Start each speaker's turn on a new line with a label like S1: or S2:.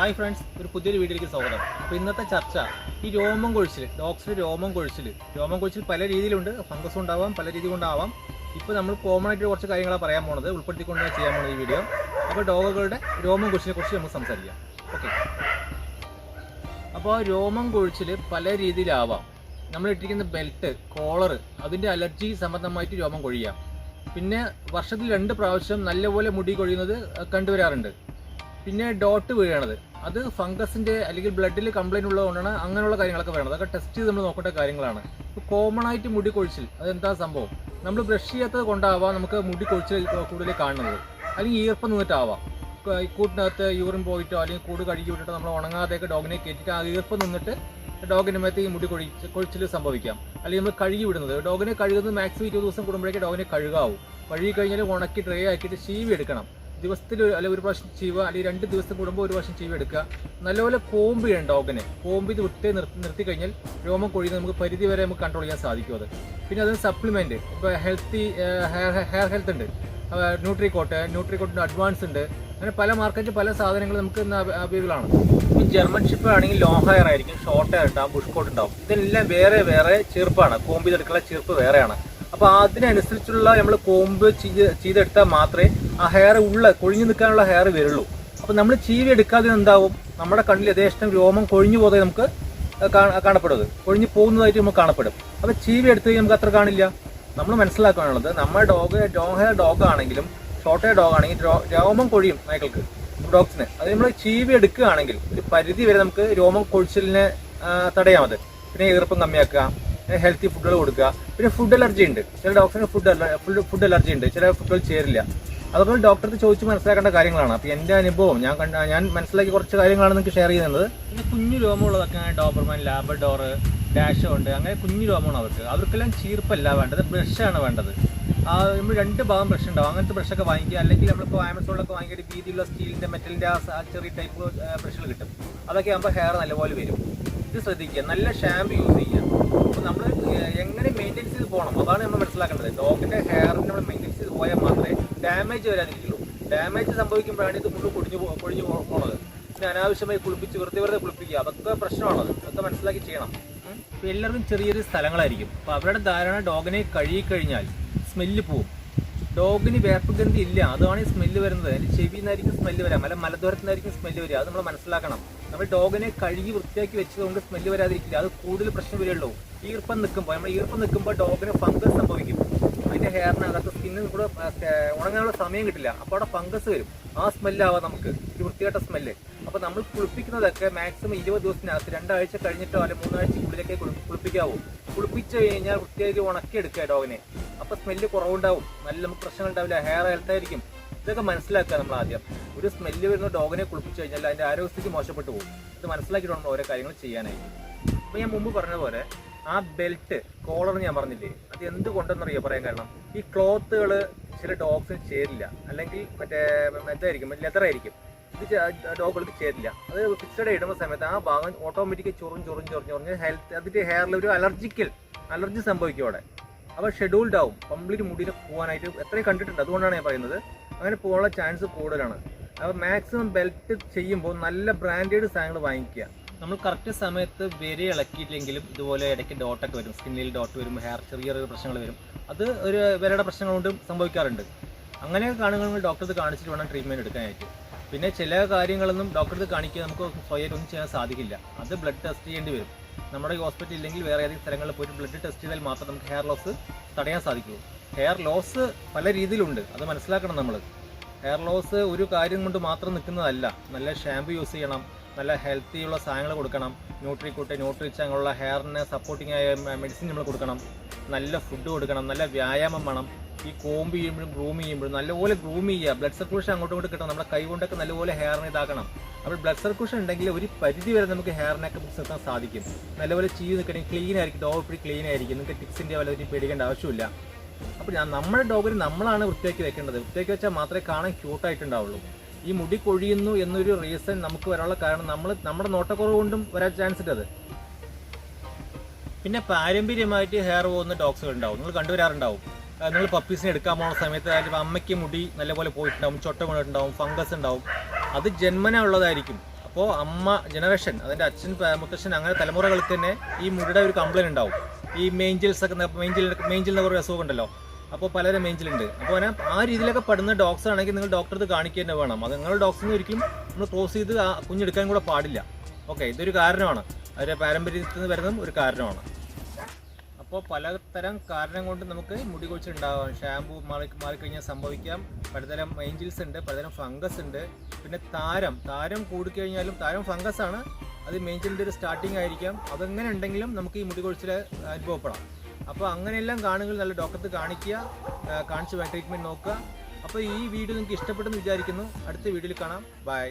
S1: Hi friends ഒരു പുതിയൊരു വീഡിയോയിലേക്ക് സ്വാഗതം. അപ്പോൾ ഇന്നത്തെ ചർച്ച ഈ രോമം കൊഴിച്ചിൽ ഡോക്സിൽ രോമം കൊഴിച്ചിൽ രോമം കൊഴിച്ചിൽ പല രീതിയിലുണ്ട് ഫംഗസ് ഉണ്ടാവാം പല രീതി കൊണ്ടാവാം. ഇപ്പോൾ നമ്മൾ കോമൺ ആയിട്ട് കുറച്ച് കാര്യങ്ങളാണ് പറയാൻ പോണത് ഉൾപ്പെടുത്തിക്കൊണ്ട് ചെയ്യാൻ പോകുന്നത് ഈ വീഡിയോ. അപ്പോൾ ഡോഗുകളുടെ രോമം കൊഴിച്ചിനെ കുറിച്ച് നമുക്ക് സംസാരിക്കാം. ഓക്കെ അപ്പോൾ രോമം കൊഴിച്ചിൽ പല രീതിയിലാവാം. നമ്മളിട്ടിരിക്കുന്ന ബെൽറ്റ് കോളർ അതിന്റെ അലർജി സംബന്ധമായിട്ട് രോമം കൊഴിയാം. പിന്നെ വർഷത്തിൽ രണ്ട് പ്രാവശ്യം നല്ലപോലെ മുടി കൊഴിയുന്നത് കണ്ടുവരാറുണ്ട്. പിന്നെ ഡോട്ട് വീഴണത്. അത് ഫംഗസിന്റെ അല്ലെങ്കിൽ ബ്ലഡിൽ കംപ്ലൈന്റ് ഉള്ളതുകൊണ്ടാണ് അങ്ങനെയുള്ള കാര്യങ്ങളൊക്കെ വേണം അതൊക്കെ ടെസ്റ്റ് ചെയ്ത് നമ്മൾ നോക്കേണ്ട കാര്യങ്ങളാണ്. കോമൺ ആയിട്ട് മുടി കൊഴിച്ചിൽ അതെന്താ സംഭവം? നമ്മൾ ബ്രഷ് ചെയ്യാത്തത് കൊണ്ടാവാം നമുക്ക് മുടി കൊഴിച്ചിൽ കൂടുതൽ കാണുന്നത്. അല്ലെങ്കിൽ ഈർപ്പം നിന്നിട്ടാവാം. കൂട്ടിനകത്ത് യൂറിൻ പോയിട്ടോ അല്ലെങ്കിൽ കൂട് കഴുകി വിട്ടിട്ടോ നമ്മൾ ഉണങ്ങാതെയൊക്കെ ഡോഗിനെ കയറ്റിയിട്ട് ആ ഈർപ്പം നിന്നിട്ട് ഡോഗിന്റെ മേത്ത് ഈ മുടി കൊഴി കൊഴിച്ചിൽ സംഭവിക്കാം. അല്ലെങ്കിൽ നമ്മൾ കഴുകി വിടുന്നത്. ഡോഗിനെ കഴുകുന്നത് മാക്സിമം ഇരുപത് ദിവസം കൂടുമ്പോഴേക്കും ഡോഗിനെ കഴുകാവും. കഴുകി കഴിഞ്ഞാൽ ഉണക്കി ഡ്രൈ ആക്കിയിട്ട് ഷീവി എടുക്കണം. ദിവസത്തിൽ അല്ലെ ഒരു പ്രാവശ്യം ചീവ അല്ലെങ്കിൽ രണ്ട് ദിവസം കൂടുമ്പോൾ ഒരു പ്രാവശ്യം ചീവ എടുക്കുക. നല്ലപോലെ കോമ്പ് ചെയ്യണം ഡോഗിനെ കോമ്പ് ഇത് വിട്ട് നിർത്തി നിർത്തി കഴിഞ്ഞാൽ രോമം കൊഴിയുന്നത് നമുക്ക് പരിധി വരെ നമുക്ക് കൺട്രോൾ ചെയ്യാൻ സാധിക്കും അത്. പിന്നെ അതിന് സപ്ലിമെന്റ് ഇപ്പോൾ ഹെൽത്തി ഹെയർ ഹെയർ ഹെൽത്ത് ഉണ്ട്. ന്യൂട്രിക്കോട്ട് ന്യൂട്രിക്കോട്ടിന്റെ അഡ്വാൻസ് ഉണ്ട്. അങ്ങനെ പല മാർക്കറ്റിൽ പല സാധനങ്ങൾ നമുക്ക് ഇന്ന് അവൈലബിൾ ആണ്. ഈ ജർമ്മൻ ഷിപ്പ് ആണെങ്കിൽ ലോങ് ഹെയർ ആയിരിക്കും ഷോർട്ട് ഹെയർ ഉണ്ടാവും ബുഷ് കോട്ട് ഉണ്ടാവും. ഇതെല്ലാം വേറെ വേറെ ചെറുപ്പാണ്. കോമ്പ് എടുക്കാനുള്ള ചെറുപ്പ് വേറെയാണ്. അപ്പോൾ അതിനനുസരിച്ചുള്ള നമ്മൾ കോമ്പ് ചെയ്ത് ചെയ്തെടുത്താൽ മാത്രമേ ആ ഹെയർ ഉള്ള കൊഴിഞ്ഞു നിൽക്കാനുള്ള ഹെയർ വരുള്ളൂ. അപ്പൊ നമ്മൾ ചീവി എടുക്കാതെ എന്താവും? നമ്മുടെ കണ്ണിൽ യഥേഷ്ടം രോമം കൊഴിഞ്ഞു പോകാതെ നമുക്ക് കാണപ്പെടുന്നത്. കൊഴിഞ്ഞു പോകുന്നതായിട്ട് നമുക്ക് കാണപ്പെടും. അപ്പൊ ചീവി എടുത്ത് നമുക്ക് അത്ര കാണില്ല. നമ്മൾ മനസ്സിലാക്കാനുള്ളത് നമ്മുടെ ഡോഗ് ലോങ് ഹെയർ ഡോഗ് ആണെങ്കിലും ഷോർട്ട് ഹെയർ ഡോഗ് ആണെങ്കിൽ രോമം കൊഴിയും നായ്ക്കൾക്ക് ഡോഗ്സിന് അത് നമ്മൾ ചീവി എടുക്കുകയാണെങ്കിൽ ഒരു പരിധി വരെ നമുക്ക് രോമം കൊഴിച്ചിലിനെ തടയാം അത്. പിന്നെ ഈർപ്പം കമ്മിയാക്കുക ഹെൽത്തി ഫുഡുകൾ കൊടുക്കുക. പിന്നെ ഫുഡ് അലർജി ഉണ്ട്. ചില ഡോക്ടറിന് ഫുഡ് ഫുഡ് അലർജി ഉണ്ട്. ചില ഫുഡുകൾ ചേരില്ല. അതൊക്കെ ഡോക്ടർക്ക് ചോദിച്ച് മനസ്സിലാക്കേണ്ട കാര്യങ്ങളാണ്. അപ്പോൾ എന്റെ അനുഭവം ഞാൻ കണ്ട ഞാൻ മനസ്സിലാക്കി കുറച്ച് കാര്യങ്ങളാണ് നിങ്ങൾക്ക് ഷെയർ ചെയ്യുന്നത്. പിന്നെ കുഞ്ഞു രോമമുള്ളതൊക്കെ ഡോബർമാൻ ലാബഡോർ ഡാഷ് ഉണ്ട് അങ്ങനെ കുഞ്ഞു രോമമാണ് അവർക്ക്. അവർക്കെല്ലാം ചീർപ്പല്ല വേണ്ടത് ബ്രഷാണ് വേണ്ടത്. ആ നമ്മൾ രണ്ട് ഭാഗം ബ്രഷ് ഉണ്ടാവും. അങ്ങനത്തെ ബ്രഷൊക്കെ വാങ്ങിക്കുക അല്ലെങ്കിൽ നമ്മളിപ്പോൾ ആമസോണിലൊക്കെ വാങ്ങിയിട്ട് വീതിയുള്ള സ്റ്റീലിന്റെ മെറ്റലിന്റെ ആ ചെറിയ ടൈപ്പ് ബ്രഷുകൾ കിട്ടും. അതൊക്കെ ആകുമ്പോൾ ഹെയർ നല്ലപോലെ വരും. ഇത് ശ്രദ്ധിക്കുക. നല്ല ഷാമ്പു യൂസ് ചെയ്യുക. അപ്പോൾ നമ്മൾ എങ്ങനെ മെയിന്റെയിൻസ് ചെയ്ത് പോകണം? അതാണ് നമ്മൾ മനസ്സിലാക്കേണ്ടത്. ഡോഗിന്റെ ഹെയറിന് നമ്മൾ മെയിന്റെയിൻസ് ചെയ്ത് പോയാൽ മാത്രമേ ഡാമേജ് വരാനിരിക്കുള്ളൂ ഡാമേജ് സംഭവിക്കുമ്പോഴാണ് ഇത് മുഴുവൻ പൊടിഞ്ഞു കുഴിഞ്ഞു പോണത്. പിന്നെ അനാവശ്യമായി കുളിപ്പിച്ച് വെറുതെ വെറുതെ കുളിപ്പിക്കുക. അതൊക്കെ പ്രശ്നമാണത്. അതൊക്കെ മനസ്സിലാക്കി ചെയ്യണം. എല്ലാവരും ചെറിയൊരു സ്ഥലങ്ങളായിരിക്കും. അപ്പോൾ അവരുടെ ധാരണ ഡോഗിനെ കഴുകി കഴിഞ്ഞാൽ സ്മെല്ല് പോവും. ഡോഗിന് വേപ്പഗന്ധി ഇല്ല. അതാണ് ഈ സ്മെല്ല് വരുന്നത്. അതിന്റെ ചെവിയിൽ നിന്നായിരിക്കും സ്മെല്ല് വരാം. അല്ല മലദ്വാരത്തിനായിരിക്കും സ്മെല്ല് വരിക അത് നമ്മൾ മനസ്സിലാക്കണം. നമ്മൾ ഡോഗിനെ കഴുകി വൃത്തിയാക്കി വെച്ചതുകൊണ്ട് സ്മെല്ല് വരാതിരിക്കില്ല. അത് കൂടുതൽ പ്രശ്നം വരികയുള്ളൂ ഈർപ്പം നിൽക്കുമ്പോൾ നമ്മൾ ഈർപ്പം നിൽക്കുമ്പോൾ ഡോഗിന് ഫംഗസ് സംഭവിക്കും. അതിന്റെ ഹെയറിനകത്ത് സ്കിന്നിന് കൂടെ ഉണങ്ങാനുള്ള സമയം കിട്ടില്ല. അപ്പോൾ അവിടെ ഫംഗസ് വരും. ആ സ്മെല്ലാവാം നമുക്ക്. ഈ വൃത്തികെട്ട സ്മെല്ല് അപ്പോൾ നമ്മൾ കുളിപ്പിക്കുന്നതൊക്കെ മാക്സിമം ഇരുപത് ദിവസത്തിനകത്ത് രണ്ടാഴ്ച കഴിഞ്ഞിട്ടോ അല്ലെങ്കിൽ മൂന്നാഴ്ച കൂടുതലൊക്കെ കുളിപ്പിക്കാവൂ. കുളിപ്പിച്ചു കഴിഞ്ഞാൽ വൃത്തിയായിട്ട് ഉണക്കിയെടുക്കുക ഡോഗിനെ അപ്പോൾ സ്മെല്ല് കുറവുണ്ടാവും. നല്ല നമുക്ക് പ്രശ്നങ്ങൾ ഉണ്ടാവില്ല ഹെയർ ഹെൽത്ത് ആയിരിക്കും. ഇതൊക്കെ മനസ്സിലാക്കുക നമ്മൾ ആദ്യം. ഒരു സ്മെല്ല് വരുന്ന ഡോഗിനെ കുളിപ്പിച്ചു കഴിഞ്ഞാൽ അതിന്റെ ആരോഗ്യസ്ഥിതി മോശപ്പെട്ടു പോകും. ഇത് മനസ്സിലാക്കിയിട്ട് ഓരോ കാര്യങ്ങൾ ചെയ്യാനായിട്ട് അപ്പോൾ ഞാൻ മുമ്പ് പറഞ്ഞ പോലെ ആ ബെൽറ്റ് കോളർ ഞാൻ പറഞ്ഞില്ലേ അത് എന്തുകൊണ്ടെന്നറിയോ പറയാൻ കാരണം? ഈ ക്ലോത്തുകൾ ചില ഡോഗ്സിന് ചേരില്ല. അല്ലെങ്കിൽ മറ്റേ ഇതായിരിക്കും ലെതർ ആയിരിക്കും. ഇത് ഡോഗുകൾക്ക് ചേരില്ല. അത് ഫിക്സഡ് ഇടുന്ന സമയത്ത് ആ ഭാഗം ഓട്ടോമാറ്റിക്കലി ചൊറിഞ്ഞ് ചൊറിഞ്ഞ് ചൊറിഞ്ഞ് ചൊറിഞ്ഞ് ഹെൽത്ത് അതിന്റെ ഹെയറിൽ ഒരു അലർജിക്കൽ അലർജി സംഭവിക്കും അവിടെ. അപ്പോൾ ഷെഡ്യൂൾഡ് ആവും. കംപ്ലീറ്റ് മുടിയിൽ പോകാനായിട്ട് എത്രയും കണ്ടിട്ടുണ്ട്. അതുകൊണ്ടാണ് ഞാൻ പറയുന്നത്. അങ്ങനെ പോകാനുള്ള ചാൻസ് കൂടുതലാണ്. അപ്പോൾ മാക്സിമം ബെൽറ്റ് ചെയ്യുമ്പോൾ നല്ല ബ്രാൻഡഡ് സാധനങ്ങൾ വാങ്ങിക്കുക. നമ്മൾ കറക്റ്റ് സമയത്ത് വരെ ഇളക്കിയില്ലെങ്കിലും ഇതുപോലെ ഇടയ്ക്ക് ഡോട്ടൊക്കെ വരും. സ്കിന്നിൽ ഡോട്ട് വരും ഹെയർ ചെറിയ ചെറിയ പ്രശ്നങ്ങൾ വരും. അത് ഒരു വിരയുടെ പ്രശ്നങ്ങൾ കൊണ്ടും സംഭവിക്കാറുണ്ട്. അങ്ങനെ കാണുകയാണെങ്കിൽ ഡോക്ടറെ കാണിച്ചിട്ട് വേണം ട്രീറ്റ്മെന്റ് എടുക്കാനായിട്ട്. പിന്നെ ചില കാര്യങ്ങളൊന്നും ഡോക്ടറെ കാണിക്കുക നമുക്ക് സ്വയം ഒന്നും ചെയ്യാൻ സാധിക്കില്ല. അത് ബ്ലഡ് ടെസ്റ്റ് ചെയ്യേണ്ടി വരും. നമ്മുടെ ഈ ഹോസ്പിറ്റൽ ഇല്ലെങ്കിൽ വേറെ ഏതെങ്കിലും സ്ഥലങ്ങളിൽ പോയിട്ട് ബ്ലഡ് ടെസ്റ്റ് ചെയ്താൽ മാത്രം നമുക്ക് ഹെയർ ലോസ് തടയാൻ സാധിക്കുള്ളൂ ഹെയർ ലോസ് പല രീതിയിലുണ്ട്. അത് മനസ്സിലാക്കണം നമ്മൾ ഹെയർ ലോസ് ഒരു കാര്യം കൊണ്ട് മാത്രം നിൽക്കുന്നതല്ല. നല്ല ഷാമ്പു യൂസ് ചെയ്യണം. നല്ല ഹെൽത്തി ഉള്ള സാധനങ്ങൾ കൊടുക്കണം. ന്യൂട്രിക്കൂട്ട് ന്യൂട്രിച്ച് അങ്ങനെയുള്ള ഹെയറിന് സപ്പോർട്ടിങ് ആയ മെഡിസിൻ നമ്മൾ കൊടുക്കണം. നല്ല ഫുഡ് കൊടുക്കണം നല്ല വ്യായാമം വേണം. ഈ കോമ്പ് ചെയ്യുമ്പോഴും ഗ്രൂം ചെയ്യുമ്പോഴും നല്ലപോലെ ഗ്രൂം ചെയ്യുക. ബ്ലഡ് സർക്കുലേഷൻ അങ്ങോട്ടും ഇങ്ങോട്ട് കിട്ടണം. നമ്മുടെ കൈ കൊണ്ടൊക്കെ നല്ലപോലെ ഹെയറിനെ ഇതാക്കണം. അപ്പോൾ ബ്ലഡ് സർക്കുലേഷൻ ഉണ്ടെങ്കിൽ ഒരു പരിധി വരെ നമുക്ക് ഹെയറിനൊക്കെ നിർത്താൻ സാധിക്കും. നല്ലപോലെ ചെയ്ത് നിൽക്കണമെങ്കിൽ ക്ലീൻ ആയിരിക്കും. ഡോഗ് ഇപ്പോഴും ക്ലീൻ ആയിരിക്കും. നിങ്ങൾക്ക് ടിക്സിന്റെ വല്ലതും പേടിക്കേണ്ട ആവശ്യമില്ല. അപ്പോൾ ഞാൻ നമ്മുടെ ഡോഗിന് നമ്മളാണ് വൃത്തിയാക്കി വെക്കേണ്ടത്. വൃത്തിയാക്കി വെച്ചാൽ മാത്രമേ കാണാൻ ക്യൂട്ടായിട്ടുണ്ടാവുള്ളൂ ഈ മുടി കൊഴിയുന്നു എന്നൊരു റീസൺ നമുക്ക് വരാനുള്ള കാരണം നമ്മൾ നമ്മുടെ നോട്ടക്കുറവ് കൊണ്ടും വരാൻ ചാൻസ് ഉണ്ട് അത്. പിന്നെ പാരമ്പര്യമായിട്ട് ഹെയർ പോകുന്ന ഡോഗ്സുകൾ ഉണ്ടാവും. നിങ്ങൾ കണ്ടുവരാറുണ്ടാവും. നിങ്ങൾ പപ്പീസിനെ എടുക്കാൻ പോകുന്ന സമയത്ത് അതിൽ അമ്മയ്ക്ക് മുടി നല്ലപോലെ പോയിട്ടുണ്ടാവും ചൊട്ട വീണിട്ടുണ്ടാവും ഫംഗസ് ഉണ്ടാവും. അത് ജന്മന ഉള്ളതായിരിക്കും. അപ്പോൾ അമ്മ ജനറേഷൻ അതിന്റെ അച്ഛൻ മുത്തച്ഛൻ അങ്ങനെ തലമുറകൾക്ക് തന്നെ ഈ മുടിയുടെ ഒരു കംപ്ലൈന്റ് ഉണ്ടാവും. ഈ മെയിൻജിൽസ് ഒക്കെ മെയിൻജിൽ മെയിൻജിൽ എന്നൊക്കെ ഒരു അസുഖം ഉണ്ടല്ലോ. അപ്പോൾ പലരും റേഞ്ചിലുണ്ട് അപ്പോൾ അങ്ങനെ ആ രീതിയിലൊക്കെ പെടുന്ന ഡോക്ടർ ആണെങ്കിൽ നിങ്ങൾ ഡോക്ടർ ഡോക്ടറെ കാണിക്കുക തന്നെ വേണം. അത് നിങ്ങളുടെ ഡോക്ടറിന് ഒരിക്കലും നമ്മൾ ക്രോസ് ചെയ്ത് ആ കുഞ്ഞെടുക്കാൻ കൂടെ പാടില്ല. ഓക്കെ ഇതൊരു കാരണമാണ്. അവരുടെ പാരമ്പര്യത്തിൽ നിന്ന് വരുന്നതും ഒരു കാരണമാണ്. അപ്പോൾ പലതരം കാരണം കൊണ്ട് നമുക്ക് മുടി കൊഴിച്ചുണ്ടാവാം ഷാമ്പു മാറി മാറിക്കഴിഞ്ഞാൽ സംഭവിക്കാം. പലതരം ഏഞ്ചിൽസ് ഉണ്ട് പലതരം ഫംഗസ് ഉണ്ട്. പിന്നെ താരം താരം കൂടിക്കഴിഞ്ഞാലും താരം ഫംഗസ് ആണ്. അത് മേഞ്ചിലിന്റെ ഒരു സ്റ്റാർട്ടിങ് ആയിരിക്കാം. അതെങ്ങനെ ഉണ്ടെങ്കിലും നമുക്ക് ഈ മുടി കൊഴിച്ചിൽ അനുഭവപ്പെടാം. അപ്പോൾ അങ്ങനെയെല്ലാം കാണുകൾ നല്ല ഡോക്ടർ കാണിക്കുക കാണിച്ച് ട്രീറ്റ്മെന്റ് നോക്കുക. അപ്പോൾ ഈ വീഡിയോ നിങ്ങൾക്ക് ഇഷ്ടപ്പെട്ടെന്ന് വിചാരിക്കുന്നു. അടുത്ത വീഡിയോയിൽ കാണാം. ബൈ